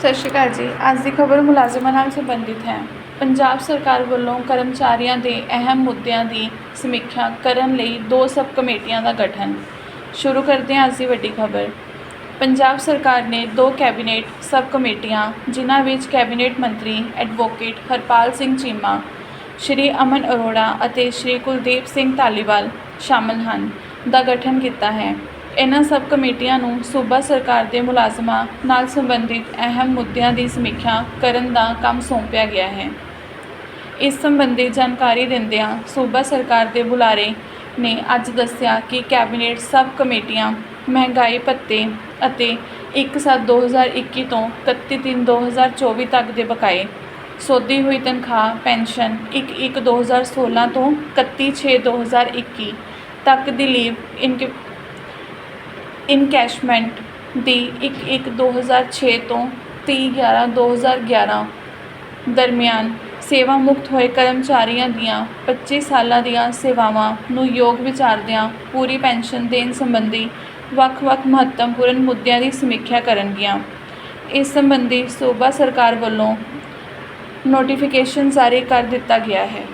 ਸਤਿ ਸ਼੍ਰੀ ਅਕਾਲ ਜੀ। ਅੱਜ ਦੀ ਖਬਰ ਮੁਲਾਜ਼ਮਾਂ ਨਾਲ ਸੰਬੰਧਿਤ ਹੈ। ਪੰਜਾਬ ਸਰਕਾਰ ਵੱਲੋਂ ਕਰਮਚਾਰੀਆਂ ਦੇ ਅਹਿਮ ਮੁੱਦਿਆਂ ਦੀ ਸਮੀਖਿਆ ਕਰਨ ਲਈ ਦੋ ਸਬ ਕਮੇਟੀਆਂ ਦਾ ਗਠਨ। ਸ਼ੁਰੂ ਕਰਦੇ ਹਾਂ ਅੱਜ ਦੀ ਵੱਡੀ ਖਬਰ। ਪੰਜਾਬ ਸਰਕਾਰ ਨੇ ਦੋ ਕੈਬਨਿਟ ਸਬ ਕਮੇਟੀਆਂ ਜਿਨ੍ਹਾਂ ਵਿੱਚ ਕੈਬਨਿਟ ਮੰਤਰੀ ਐਡਵੋਕੇਟ ਹਰਪਾਲ ਸਿੰਘ ਚੀਮਾ, ਸ਼੍ਰੀ ਅਮਨ ਅਰੋੜਾ ਅਤੇ ਸ਼੍ਰੀ ਕੁਲਦੀਪ ਸਿੰਘ ਧਾਲੀਵਾਲ ਸ਼ਾਮਲ ਹਨ, ਦਾ ਗਠਨ ਕੀਤਾ ਹੈ। ਇਹਨਾਂ ਸਬ ਕਮੇਟੀਆਂ ਨੂੰ ਸੂਬਾ ਸਰਕਾਰ ਦੇ ਮੁਲਾਜ਼ਮਾਂ ਨਾਲ ਸੰਬੰਧਿਤ ਅਹਿਮ ਮੁੱਦਿਆਂ ਦੀ ਸਮੀਖਿਆ ਕਰਨ ਦਾ ਕੰਮ ਸੌਂਪਿਆ ਗਿਆ ਹੈ। ਇਸ ਸੰਬੰਧੀ ਜਾਣਕਾਰੀ ਦਿੰਦਿਆਂ ਸੂਬਾ ਸਰਕਾਰ ਦੇ ਬੁਲਾਰੇ ਨੇ ਅੱਜ ਦੱਸਿਆ ਕਿ ਕੈਬਨਿਟ ਸਬ ਕਮੇਟੀਆਂ, ਮਹਿੰਗਾਈ ਭੱਤੇ ਅਤੇ 1/7/2021 ਤੋਂ 31/3/2024 ਤੱਕ ਦੇ ਬਕਾਏ, ਸੋਧੀ ਹੋਈ ਤਨਖਾਹ, ਪੈਨਸ਼ਨ 1/1/2016 ਤੋਂ 31/6/2021 ਤੱਕ ਦੀ ਲੀਵ ਇਨਕ ਇਨਕੈਸ਼ਮੈਂਟ ਦੀ 1/1/2006 ਤੋਂ 30/11/2011 ਦਰਮਿਆਨ ਸੇਵਾ ਮੁਕਤ ਹੋਏ ਕਰਮਚਾਰੀਆਂ ਦੀਆਂ 25 ਸਾਲਾਂ ਦੀਆਂ ਸੇਵਾਵਾਂ ਨੂੰ ਯੋਗ ਵਿਚਾਰਦਿਆਂ ਪੂਰੀ ਪੈਨਸ਼ਨ ਦੇਣ ਸੰਬੰਧੀ ਵੱਖ-ਵੱਖ ਮਹੱਤਵਪੂਰਨ ਮੁੱਦਿਆਂ ਦੀ ਸਮੀਖਿਆ ਕਰਨਗੀਆਂ। ਇਸ ਸੰਬੰਧੀ ਸੂਬਾ ਸਰਕਾਰ ਵੱਲੋਂ ਨੋਟੀਫਿਕੇਸ਼ਨ ਜਾਰੀ ਕਰ ਦਿੱਤਾ ਗਿਆ ਹੈ।